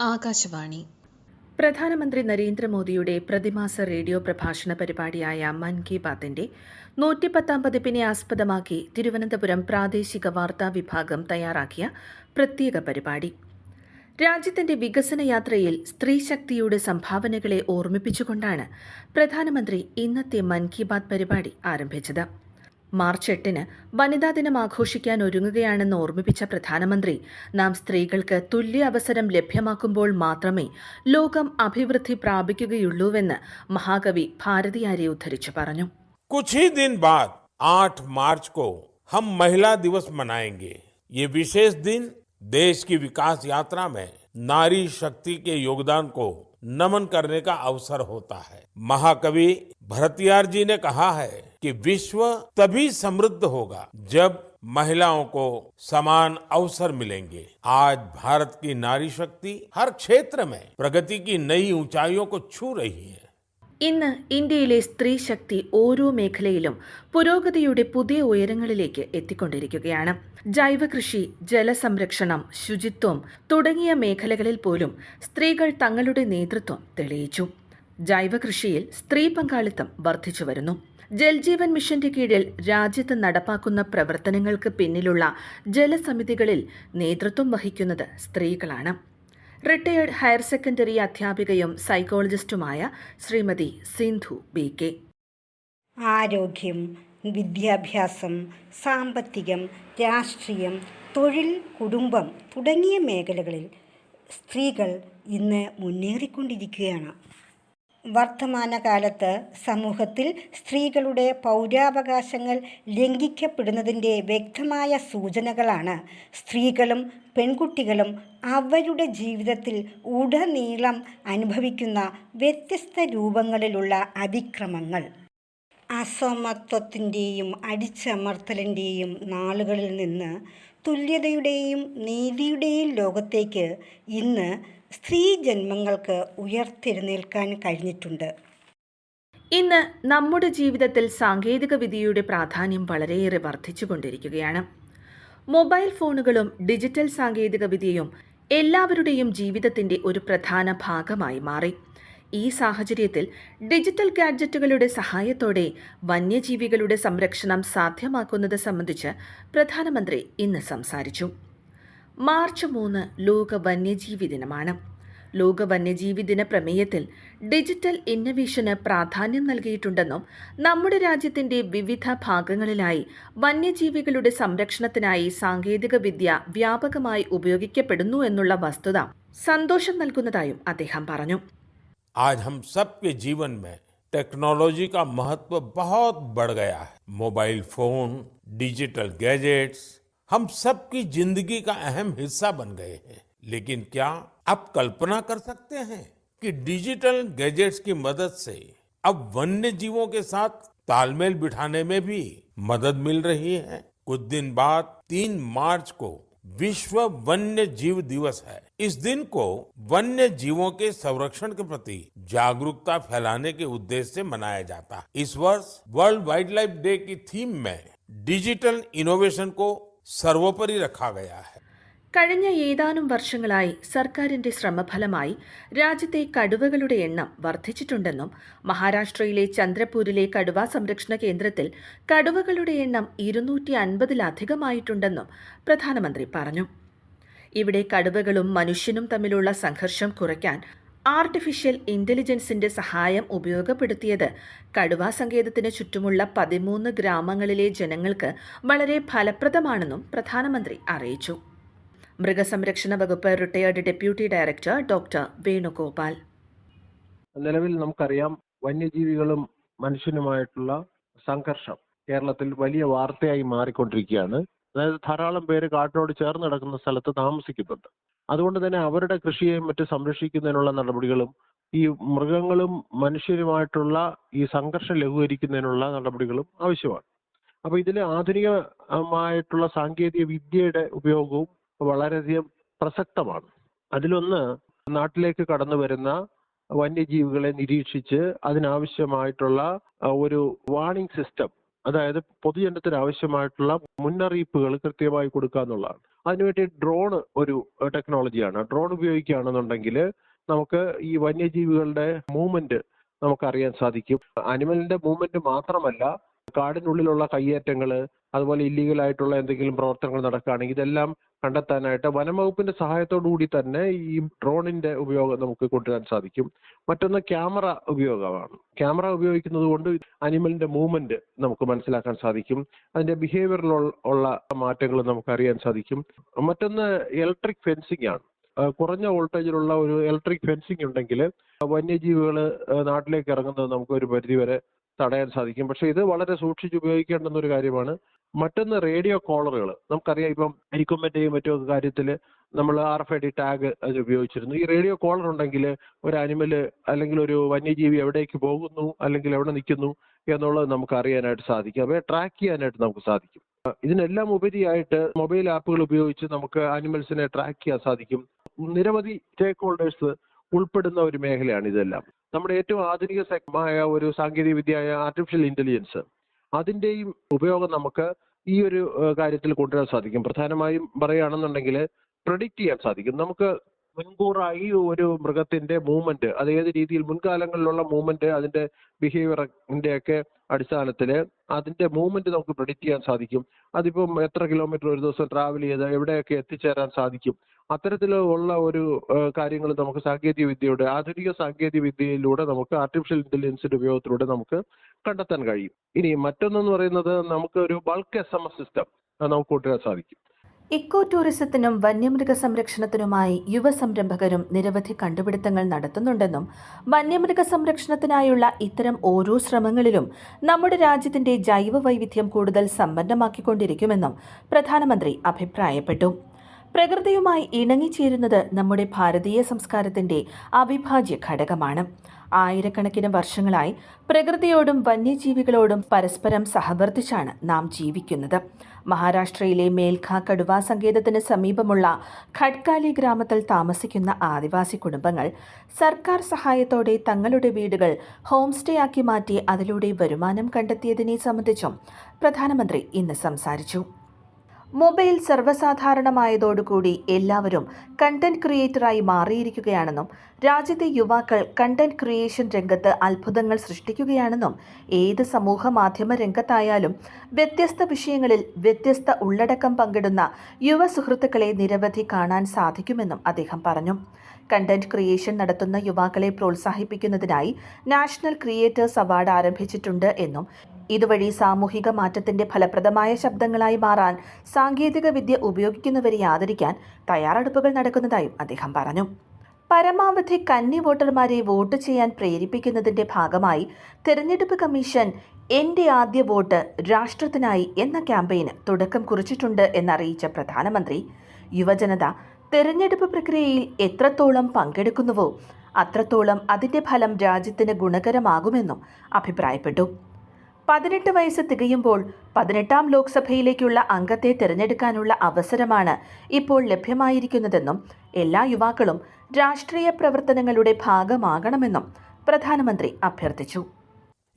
ആകാശവാണി. പ്രധാനമന്ത്രി നരേന്ദ്രമോദിയുടെ പ്രതിമാസ റേഡിയോ പ്രഭാഷണ പരിപാടിയായ മൻ കി ബാത്തിന്റെ നൂറ്റിപ്പത്താം പതിപ്പിനെ ആസ്പദമാക്കി തിരുവനന്തപുരം പ്രാദേശിക വാർത്താ വിഭാഗം തയ്യാറാക്കിയ പ്രത്യേക പരിപാടി. രാജ്യത്തിന്റെ വികസന യാത്രയിൽ സ്ത്രീശക്തിയുടെ സംഭാവനകളെ ഓർമ്മിപ്പിച്ചുകൊണ്ടാണ് പ്രധാനമന്ത്രി ഇന്നത്തെ മൻ കി ബാത് പരിപാടി ആരംഭിച്ചത്. മാർച്ച് എട്ടിന് വനിതാ ദിനം ആഘോഷിക്കാൻ ഒരുങ്ങുകയാണെന്ന് ഓർമ്മിപ്പിച്ച പ്രധാനമന്ത്രി നാം സ്ത്രീകൾക്ക് തുല്യ അവസരം ലഭ്യമാക്കുമ്പോൾ മാത്രമേ ലോകം അഭിവൃദ്ധി പ്രാപിക്കുകയുള്ളൂവെന്ന് മഹാകവി ഭാരതിയാരെ ഉദ്ധരിച്ചു പറഞ്ഞു कुछ ही दिन बाद 8 मार्च को हम महिला दिवस मनाएंगे ये विशेष दिन देश की विकास यात्रा में नारी शक्ति के योगदान को नमन करने का अवसर होता है। महाकवि भरतियार जी ने कहा है कि विश्व तभी समृद्ध होगा जब महिलाओं को समान अवसर मिलेंगे। आज भारत की नारी शक्ति हर क्षेत्र में प्रगति की नई ऊंचाइयों को छू रही है। ഇന്ന് ഇന്ത്യയിലെ സ്ത്രീ ശക്തി ഓരോ മേഖലയിലും പുരോഗതിയുടെ പുതിയ ഉയരങ്ങളിലേക്ക് എത്തിക്കൊണ്ടിരിക്കുകയാണ്. ജൈവകൃഷി ജലസംരക്ഷണം ശുചിത്വം തുടങ്ങിയ മേഖലകളിൽ പോലും സ്ത്രീകൾ തങ്ങളുടെ നേതൃത്വം തെളിയിച്ചു. ജൈവകൃഷിയിൽ സ്ത്രീ പങ്കാളിത്തം വർദ്ധിച്ചു വരുന്നു. ജൽജീവൻ മിഷന്റെ കീഴിൽ രാജ്യത്ത് നടപ്പാക്കുന്ന പ്രവർത്തനങ്ങൾക്ക് പിന്നിലുള്ള ജലസമിതികളിൽ നേതൃത്വം വഹിക്കുന്നത് സ്ത്രീകളാണ്. റിട്ടയേർഡ് ഹയർ സെക്കൻഡറി അധ്യാപികയും സൈക്കോളജിസ്റ്റുമായ ശ്രീമതി സിന്ധു ബി കെ ആരോഗ്യം വിദ്യാഭ്യാസം സാമ്പത്തികം രാഷ്ട്രീയം തൊഴിൽ കുടുംബം തുടങ്ങിയ മേഖലകളിൽ സ്ത്രീകൾ ഇന്ന് മുന്നേറിക്കൊണ്ടിരിക്കുകയാണ്. വർത്തമാനകാലത്ത് സമൂഹത്തിൽ സ്ത്രീകളുടെ പൗരാവകാശങ്ങൾ ലംഘിക്കപ്പെടുന്നതിന്റെ വ്യക്തമായ സൂചനകളാണ്. സ്ത്രീകളും പെൺകുട്ടികളും അവരുടെ ജീവിതത്തിൽ ഉടനീളം അനുഭവിക്കുന്ന വ്യത്യസ്ത രൂപങ്ങളിലുള്ള അതിക്രമങ്ങൾ. അസമത്വത്തിന്റെയും അടിച്ചമർത്തലിന്റെയും നാളുകളിൽ നിന്ന് തുല്യതയുടെയും നീതിയുടെയും ലോകത്തേക്ക് ഇന്ന് സ്ത്രീ ജന്മങ്ങൾക്ക് ഉയർത്തെഴുന്നേൽക്കാൻ കഴിഞ്ഞിട്ടുണ്ട്. ഇന്ന് നമ്മുടെ ജീവിതത്തിൽ സാങ്കേതിക വിദ്യയുടെ പ്രാധാന്യം വളരെയേറെ വർദ്ധിച്ചുകൊണ്ടിരിക്കുകയാണ് മൊബൈൽ ഫോണുകളും ഡിജിറ്റൽ സാങ്കേതിക വിദ്യയും എല്ലാവരുടെയും ജീവിതത്തിന്റെ ഒരു പ്രധാന ഭാഗമായി മാറി. ഈ സാഹചര്യത്തിൽ ഡിജിറ്റൽ ഗാഡ്ജറ്റുകളുടെ സഹായത്തോടെ വന്യജീവികളുടെ സംരക്ഷണം സാധ്യമാക്കുന്നത് സംബന്ധിച്ച് പ്രധാനമന്ത്രി ഇന്ന് സംസാരിച്ചു. മാർച്ച് മൂന്ന് ലോക വന്യജീവി ദിനമാണ് ലോക വന്യജീവി ദിന പ്രമേയത്തിൽ ഡിജിറ്റൽ ഇന്നവേഷന് പ്രാധാന്യം നൽകിയിട്ടുണ്ടെന്നും നമ്മുടെ രാജ്യത്തിന്റെ വിവിധ ഭാഗങ്ങളിലായി വന്യജീവികളുടെ സംരക്ഷണത്തിനായി സാങ്കേതിക വിദ്യ വ്യാപകമായി ഉപയോഗിക്കപ്പെടുന്നു എന്നുള്ള വസ്തുത സന്തോഷം നൽകുന്നതായും അദ്ദേഹം പറഞ്ഞു आज हम सबके जीवन में टेक्नोलॉजी का महत्व बहुत बढ़ गया है मोबाइल फोन डिजिटल गैजेट्स हम सबकी ज़िंदगी का अहम हिस्सा बन गए हैं। लेकिन क्या आप कल्पना कर सकते हैं कि डिजिटल गैजेट्स की मदद से अब वन्य जीवों के साथ तालमेल बिठाने में भी मदद मिल रही है? कुछ दिन बाद तीन मार्च को विश्व वन्य जीव दिवस है। इस दिन को वन्य जीवों के संरक्षण के प्रति जागरूकता फैलाने के उद्देश्य से मनाया जाता। है इस वर्ष वर्ल्ड वाइल्ड लाइफ डे की थीम में डिजिटल इनोवेशन को സർവോപരി കഴിഞ്ഞ ഏതാനും വർഷങ്ങളായി സർക്കാരിന്റെ ശ്രമഫലമായി രാജ്യത്തെ കടുവകളുടെ എണ്ണം വർദ്ധിച്ചിട്ടുണ്ടെന്നും മഹാരാഷ്ട്രയിലെ ചന്ദ്രപൂരിലെ കടുവ സംരക്ഷണ കേന്ദ്രത്തിൽ കടുവകളുടെ എണ്ണം ഇരുന്നൂറ്റി അൻപതിലധികമായിട്ടുണ്ടെന്നും പ്രധാനമന്ത്രി പറഞ്ഞു. ഇവിടെ കടുവകളും മനുഷ്യനും തമ്മിലുള്ള സംഘർഷം കുറയ്ക്കാൻ ആർട്ടിഫിഷ്യൽ ഇന്റലിജൻസിന്റെ സഹായം ഉപയോഗപ്പെടുത്തിയത്. കടുവാ സങ്കേതത്തിന് ചുറ്റുമുള്ള പതിമൂന്ന് ഗ്രാമങ്ങളിലെ ജനങ്ങൾക്ക് വളരെ ഫലപ്രദമാണെന്നും പ്രധാനമന്ത്രി അറിയിച്ചു. മൃഗസംരക്ഷണ വകുപ്പ് retired deputy director doctor Venugopal. നിലവിൽ നമുക്കറിയാം വന്യജീവികളും മനുഷ്യനുമായിട്ടുള്ള സംഘർഷം കേരളത്തിൽ വലിയ വാർത്തയായി മാറിക്കൊണ്ടിരിക്കുകയാണ്. അതായത് ധാരാളം പേര് കാട്ടിനോട് ചേർന്ന് കിടക്കുന്ന സ്ഥലത്ത് താമസിക്കുന്നുണ്ട്. അതുകൊണ്ട് തന്നെ അവരുടെ കൃഷിയെയും മറ്റും സംരക്ഷിക്കുന്നതിനുള്ള നടപടികളും ഈ മൃഗങ്ങളും മനുഷ്യരുമായിട്ടുള്ള ഈ സംഘർഷം ലഘൂകരിക്കുന്നതിനുള്ള നടപടികളും ആവശ്യമാണ്. അപ്പൊ ഇതിൽ ആധുനികമായിട്ടുള്ള സാങ്കേതിക വിദ്യയുടെ ഉപയോഗവും വളരെയധികം പ്രസക്തമാണ്. അതിലൊന്ന് നാട്ടിലേക്ക് കടന്നു വരുന്ന വന്യജീവികളെ നിരീക്ഷിച്ച് അതിനാവശ്യമായിട്ടുള്ള ഒരു വാണിംഗ് സിസ്റ്റം അതായത് പൊതുജനത്തിന് ആവശ്യമായിട്ടുള്ള മുന്നറിയിപ്പുകൾ കൃത്യമായി കൊടുക്കുക എന്നുള്ളതാണ് അതിനുവേണ്ടി ഡ്രോൺ ഒരു ടെക്നോളജിയാണ് ഡ്രോൺ ഉപയോഗിക്കുകയാണെന്നുണ്ടെങ്കിൽ നമുക്ക് ഈ വന്യജീവികളുടെ മൂവ്മെന്റ് നമുക്ക് അറിയാൻ സാധിക്കും. അനിമലിന്റെ മൂവ്മെന്റ് മാത്രമല്ല കാടിനുള്ളിലുള്ള കയ്യേറ്റങ്ങൾ അതുപോലെ ഇല്ലീഗൽ ആയിട്ടുള്ള എന്തെങ്കിലും പ്രവർത്തനങ്ങൾ നടക്കുകയാണെങ്കിൽ ഇതെല്ലാം കണ്ടെത്താനായിട്ട് വനംവകുപ്പിന്റെ സഹായത്തോടു കൂടി തന്നെ ഈ ഡ്രോണിന്റെ ഉപയോഗം നമുക്ക് കൊണ്ടുവരാൻ സാധിക്കും. മറ്റൊന്ന് ക്യാമറ ഉപയോഗമാണ്. ക്യാമറ ഉപയോഗിക്കുന്നത് കൊണ്ട് അനിമലിന്റെ മൂവ്മെന്റ് നമുക്ക് മനസ്സിലാക്കാൻ സാധിക്കും. അതിന്റെ ബിഹേവിയറിൽ ഉള്ള മാറ്റങ്ങൾ നമുക്ക് അറിയാൻ സാധിക്കും. മറ്റൊന്ന് ഇലക്ട്രിക് ഫെൻസിംഗ് ആണ്. കുറഞ്ഞ വോൾട്ടേജിലുള്ള ഒരു ഇലക്ട്രിക് ഫെൻസിംഗ് ഉണ്ടെങ്കിൽ വന്യജീവികൾ നാട്ടിലേക്ക് ഇറങ്ങുന്നത് നമുക്ക് ഒരു പരിധിവരെ തടയാൻ സാധിക്കും. പക്ഷെ ഇത് വളരെ സൂക്ഷിച്ച് ഉപയോഗിക്കേണ്ടുന്ന ഒരു കാര്യമാണ്. മറ്റൊന്ന് റേഡിയോ കോളറുകൾ നമുക്കറിയാം ഇപ്പം അരിക്കൊമ്പന്റെയും മറ്റു കാര്യത്തിൽ നമ്മൾ R F I D tag അത് ഉപയോഗിച്ചിരുന്നു. ഈ റേഡിയോ കോളർ ഉണ്ടെങ്കിൽ ഒരു അനിമൽ അല്ലെങ്കിൽ ഒരു വന്യജീവി എവിടേക്ക് പോകുന്നു അല്ലെങ്കിൽ എവിടെ നിൽക്കുന്നു എന്നുള്ളത് നമുക്ക് അറിയാനായിട്ട് സാധിക്കും. അവയെ ട്രാക്ക് ചെയ്യാനായിട്ട് നമുക്ക് സാധിക്കും. ഇതിനെല്ലാം ഉപരിയായിട്ട് മൊബൈൽ ആപ്പുകൾ ഉപയോഗിച്ച് നമുക്ക് ആനിമൽസിനെ ട്രാക്ക് ചെയ്യാൻ സാധിക്കും. നിരവധി സ്റ്റേക്ക് ഹോൾഡേഴ്സ് ഉൾപ്പെടുന്ന ഒരു മേഖലയാണ് ഇതെല്ലാം. നമ്മുടെ ഏറ്റവും ആധുനിക സെഗ്മായ ഒരു സാങ്കേതിക വിദ്യയായ ആർട്ടിഫിഷ്യൽ ഇന്റലിജൻസ്. അതിന്റെയും ഉപയോഗം നമുക്ക് ഈ ഒരു കാര്യത്തിൽ കൊണ്ടുവരാൻ സാധിക്കും. പ്രധാനമായും പറയുകയാണെന്നുണ്ടെങ്കിൽ പ്രഡിക്റ്റ് ചെയ്യാൻ സാധിക്കും. നമുക്ക് മുൻകൂറായി ഒരു മൃഗത്തിന്റെ മൂവ്മെന്റ് അത് ഏത് രീതിയിൽ മുൻകാലങ്ങളിലുള്ള മൂവ്മെന്റ് അതിന്റെ ബിഹേവിയറിന്റെ ഒക്കെ അടിസ്ഥാനത്തിൽ അതിന്റെ മൂവ്മെന്റ് നമുക്ക് പ്രഡിക്റ്റ് ചെയ്യാൻ സാധിക്കും. അതിപ്പം എത്ര കിലോമീറ്റർ ഒരു ദിവസം ട്രാവൽ ചെയ്ത് എവിടെയൊക്കെ എത്തിച്ചേരാൻ സാധിക്കും. അത്തരത്തിലുള്ള ഒരു കാര്യങ്ങൾ നമുക്ക് സാങ്കേതിക വിദ്യയുടെ ആധുനിക സാങ്കേതിക വിദ്യയിലൂടെ നമുക്ക് ആർട്ടിഫിഷ്യൽ ഇന്റലിജൻസിന്റെ ഉപയോഗത്തിലൂടെ നമുക്ക് കണ്ടെത്താൻ കഴിയും. ഇനി മറ്റൊന്നെന്ന് പറയുന്നത് നമുക്ക് ഒരു bulk S M S system നമുക്ക് കൊണ്ടുവരാൻ സാധിക്കും. ഇക്കോ ടൂറിസത്തിനും വന്യമൃഗ സംരക്ഷണത്തിനുമായി യുവ സംരംഭകരും നിരവധി കണ്ടുപിടുത്തങ്ങൾ നടത്തുന്നുണ്ടെന്നും വന്യമൃഗ സംരക്ഷണത്തിനായുള്ള ഇത്തരം ഓരോ ശ്രമങ്ങളിലും നമ്മുടെ രാജ്യത്തിന്റെ ജൈവ വൈവിധ്യം കൂടുതൽ സമ്പന്നമാക്കിക്കൊണ്ടിരിക്കുമെന്നും പ്രധാനമന്ത്രി അഭിപ്രായപ്പെട്ടു. പ്രകൃതിയുമായി ഇണങ്ങിച്ചേരുന്നത് നമ്മുടെ ഭാരതീയ സംസ്കാരത്തിന്റെ അവിഭാജ്യ ഘടകമാണ്. ആയിരക്കണക്കിന് വർഷങ്ങളായി പ്രകൃതിയോടും വന്യജീവികളോടും പരസ്പരം സഹവർത്തിച്ചാണ് നാം ജീവിക്കുന്നത്. മഹാരാഷ്ട്രയിലെ മേൽഖ കടുവ സങ്കേതത്തിന് സമീപമുള്ള ഖഡ്കാലി ഗ്രാമത്തിൽ താമസിക്കുന്ന ആദിവാസി കുടുംബങ്ങൾ സർക്കാർ സഹായത്തോടെ തങ്ങളുടെ വീടുകൾ ഹോം സ്റ്റേ ആക്കി മാറ്റി അതിലൂടെ വരുമാനം കണ്ടെത്തിയതിനെ സംബന്ധിച്ചും പ്രധാനമന്ത്രി ഇന്ന് സംസാരിച്ചു. മൊബൈൽ സർവസാധാരണമായതോടുകൂടി എല്ലാവരും കണ്ടന്റ് ക്രിയേറ്ററായി മാറിയിരിക്കുകയാണെന്നും രാജ്യത്തെ യുവാക്കൾ കണ്ടന്റ് ക്രിയേഷൻ രംഗത്ത് അത്ഭുതങ്ങൾ സൃഷ്ടിക്കുകയാണെന്നും ഏത് സമൂഹ മാധ്യമ രംഗത്തായാലും വ്യത്യസ്ത വിഷയങ്ങളിൽ വ്യത്യസ്ത ഉള്ളടക്കം പങ്കിടുന്ന യുവ സുഹൃത്തുക്കളെ നിരവധി കാണാൻ സാധിക്കുമെന്നും അദ്ദേഹം പറഞ്ഞു. കണ്ടന്റ് ക്രിയേഷൻ നടത്തുന്ന യുവാക്കളെ പ്രോത്സാഹിപ്പിക്കുന്നതിനായി നാഷണൽ ക്രിയേറ്റേഴ്സ് അവാർഡ് ആരംഭിച്ചിട്ടുണ്ട് എന്നും ഇതുവഴി സാമൂഹിക മാറ്റത്തിന്റെ ഫലപ്രദമായ ശബ്ദങ്ങളായി മാറാൻ സാങ്കേതിക വിദ്യ ഉപയോഗിക്കുന്നവരെ ആദരിക്കാൻ തയ്യാറെടുപ്പുകൾ നടക്കുന്നതായും അദ്ദേഹം പറഞ്ഞു. പരമാവധി കന്നി വോട്ടർമാരെ വോട്ട് ചെയ്യാൻ പ്രേരിപ്പിക്കുന്നതിന്റെ ഭാഗമായി തെരഞ്ഞെടുപ്പ് കമ്മീഷൻ എന്റെ ആദ്യ വോട്ട് രാഷ്ട്രത്തിനായി എന്ന ക്യാമ്പയിന് തുടക്കം കുറിച്ചിട്ടുണ്ട് എന്നറിയിച്ച പ്രധാനമന്ത്രി യുവജനത തെരഞ്ഞെടുപ്പ് പ്രക്രിയയിൽ എത്രത്തോളം പങ്കെടുക്കുന്നുവോ അത്രത്തോളം അതിന്റെ ഫലം രാജ്യത്തിന് ഗുണകരമാകുമെന്നും അഭിപ്രായപ്പെട്ടു. പതിനെട്ട് വയസ്സ് തികയുമ്പോൾ പതിനെട്ടാം ലോക്സഭയിലേക്കുള്ള അംഗത്തെ തിരഞ്ഞെടുക്കാനുള്ള അവസരമാണ് ഇപ്പോൾ ലഭ്യമായിരിക്കുന്നതെന്നും എല്ലാ യുവാക്കളും രാഷ്ട്രീയ പ്രവർത്തനങ്ങളുടെ ഭാഗമാകണമെന്നും പ്രധാനമന്ത്രി അഭ്യർത്ഥിച്ചു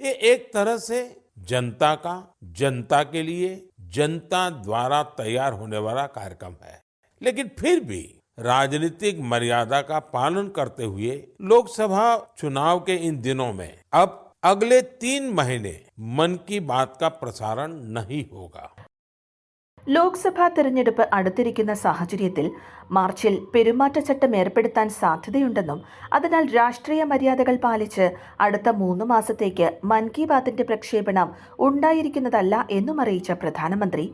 ये एक तरह से जनता का जनता के लिए जनता द्वारा तैयार होने वाला कार्यक्रम है लेकिन फिर भी राजनीतिक मर्यादा का पालन करते हुए लोकसभा चुनाव के इन दिनों में अब अगले तीन महीने मन की बात का प्रसारण नहीं होगा ലോക്സഭാ തെരഞ്ഞെടുപ്പ് അടുത്തിരിക്കുന്ന സാഹചര്യത്തിൽ മാർച്ചിൽ പെരുമാറ്റച്ചട്ടം ഏർപ്പെടുത്താൻ സാധ്യതയുണ്ടെന്നും അതിനാൽ രാഷ്ട്രീയ മര്യാദകൾ പാലിച്ച് അടുത്ത മൂന്ന് മാസത്തേക്ക് മൻ കി ബാത്തിന്റെ പ്രക്ഷേപണം ഉണ്ടായിരിക്കുന്നതല്ല എന്നും അറിയിച്ച പ്രധാനമന്ത്രി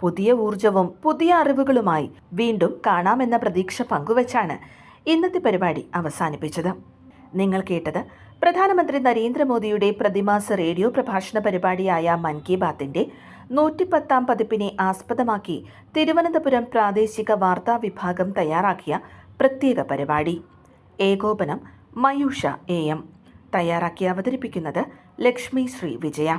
പുതിയ ഊർജവും പുതിയ അറിവുകളുമായി വീണ്ടും കാണാമെന്ന പ്രതീക്ഷ പങ്കുവച്ചാണ് ഇന്നത്തെ പരിപാടി അവസാനിപ്പിച്ചത് നിങ്ങൾ കേട്ടത് പ്രധാനമന്ത്രി നരേന്ദ്രമോദിയുടെ പ്രതിമാസ റേഡിയോ പ്രഭാഷണ പരിപാടിയായ മൻ കി ബാത്തിന്റെ നൂറ്റിപ്പത്താം പതിപ്പിനെ ആസ്പദമാക്കി തിരുവനന്തപുരം പ്രാദേശിക വാർത്താ വിഭാഗം തയ്യാറാക്കിയ പ്രത്യേക പരിപാടി. ഏകോപനം മയൂഷ എ എം. തയ്യാറാക്കി അവതരിപ്പിക്കുന്നത് ലക്ഷ്മി ശ്രീ വിജയ.